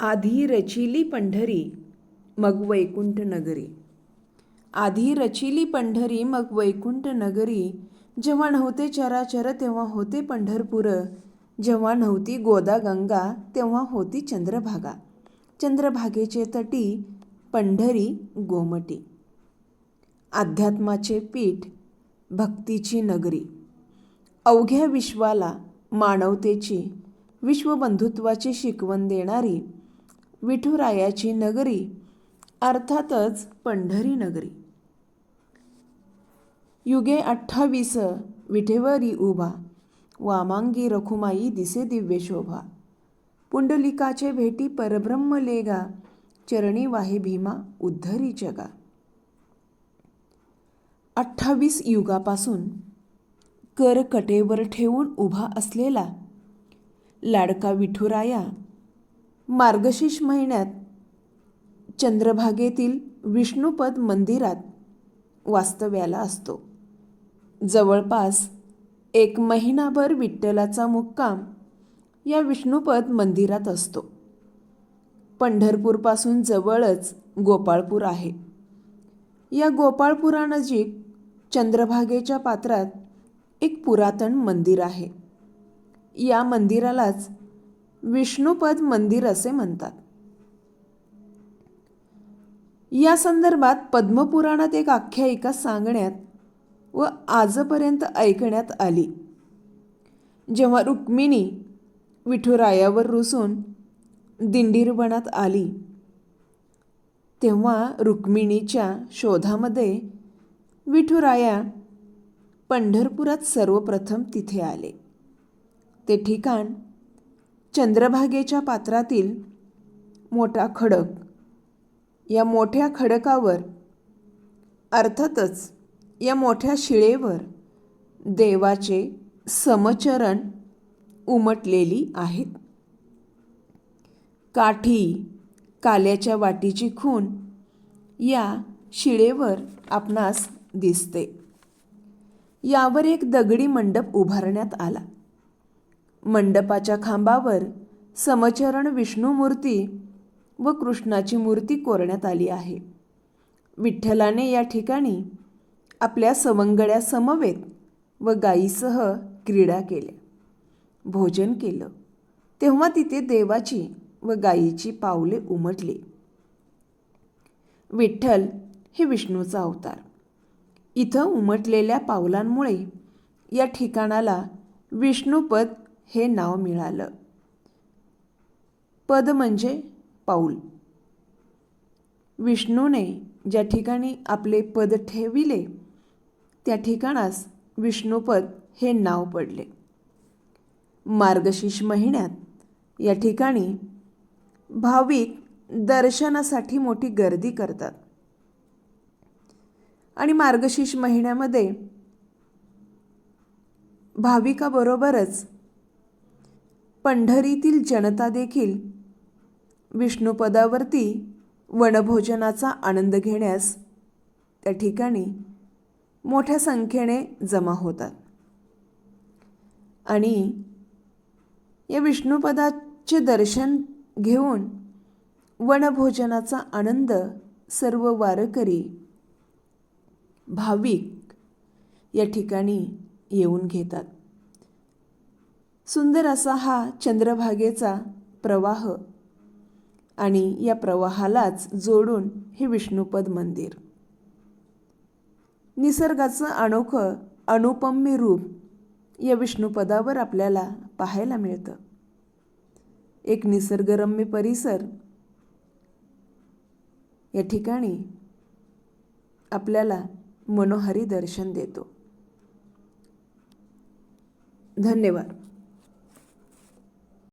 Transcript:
आधी रचिली पंढरी मग वैकुंठ नगरी आधी रचिली पंढरी मग वैकुंठ नगरी जेव्हा नव्हते चराचर तेव्हा होते पंढरपूर. जेव्हा नव्हती गोदा गंगा तेव्हा होती चंद्रभागा. चंद्रभागेचे तटी पंढरी गोमटी. अध्यात्माचे पीठ भक्तीची नगरी. अवघ्या विश्वाला मानवतेची विश्वबंधुत्वाची शिकवण देणारी विठुरायाची नगरी अर्थातच पंढरी नगरी युगे अठ्ठावीस विठेवरी उभा. वामांगी रखुमाई दिसे दिव्य शोभा. पुंडलिकाचे भेटी परब्रह्म लेगा. चरणी वाहे भीमा उद्धरी जगा. अठ्ठावीस युगापासून कर कटेवर ठेवून उभा असलेला लाडका विठुराया मार्गशीर्ष महिन्यात चंद्रभागेतील विष्णुपद मंदिरात वास्तव्याला असतो. जवळपास एक महिनाभर विठ्ठलाचा मुक्काम या विष्णुपद मंदिरात असतो. पंढरपूरपासून जवळच गोपाळपूर आहे. या गोपाळपुरानजीक चंद्रभागेच्या पात्रात एक पुरातन मंदिर आहे. या मंदिरालाच विष्णुपद मंदिर असे म्हणतात. या संदर्भात पद्मपुराणात एक आख्यायिका सांगण्यात व आजपर्यंत ऐकण्यात आली. जेव्हा रुक्मिणी विठुरायावर रुसून दिंडीरवनात आली तेव्हा रुक्मिणीच्या शोधामध्ये विठुराया पंढरपुरात सर्वप्रथम तिथे आले. ते ठिकाण चंद्रभागेच्या पात्रातील मोठा खडक. या मोठ्या खडकावर अर्थातच या मोठ्या शिळेवर देवाचे समचरण उमटलेली आहेत काठी काल्याच्या वाटीची खून या शिळेवर आपणास दिसते. यावर एक दगडी मंडप उभारण्यात आला. मंडपाच्या खांबावर समचरण विष्णुमूर्ती व कृष्णाची मूर्ती कोरण्यात आली आहे. विठ्ठलाने या ठिकाणी आपल्या सवंगड्या समवेत व गायीसह क्रीडा केल्या. भोजन केलं. तेव्हा तिथे देवाची व गायीची पावले उमटली. विठ्ठल हे विष्णूचा अवतार. इथं उमटलेल्या पावलांमुळे या ठिकाणाला विष्णुपद हे नाव मिळालं. पद म्हणजे पाऊल. विष्णूने ज्या ठिकाणी आपले पद ठेविले त्या ठिकाणास विष्णुपद हे नाव पडले. मार्गशीर्ष महिन्यात या ठिकाणी भाविक दर्शनासाठी मोठी गर्दी करतात. आणि मार्गशीर्ष महिन्यामध्ये भाविकाबरोबरच पंढरीतील जनता देखील विष्णुपदावरती वनभोजनाचा आनंद घेण्यास त्या ठिकाणी मोठ्या संख्येने जमा होतात. आणि या विष्णुपदाचे दर्शन घेऊन वनभोजनाचा आनंद सर्व वारकरी भाविक या ठिकाणी येऊन घेतात. सुंदर असा हा चंद्रभागेचा प्रवाह आणि या प्रवाहालाच जोडून हे विष्णुपद मंदिर. निसर्गाचं अनोखं अनुपम्य रूप या विष्णुपदावर आपल्याला पाहायला मिळतं. एक निसर्गरम्य परिसर या ठिकाणी आपल्याला मनोहारी दर्शन देतो. धन्यवाद.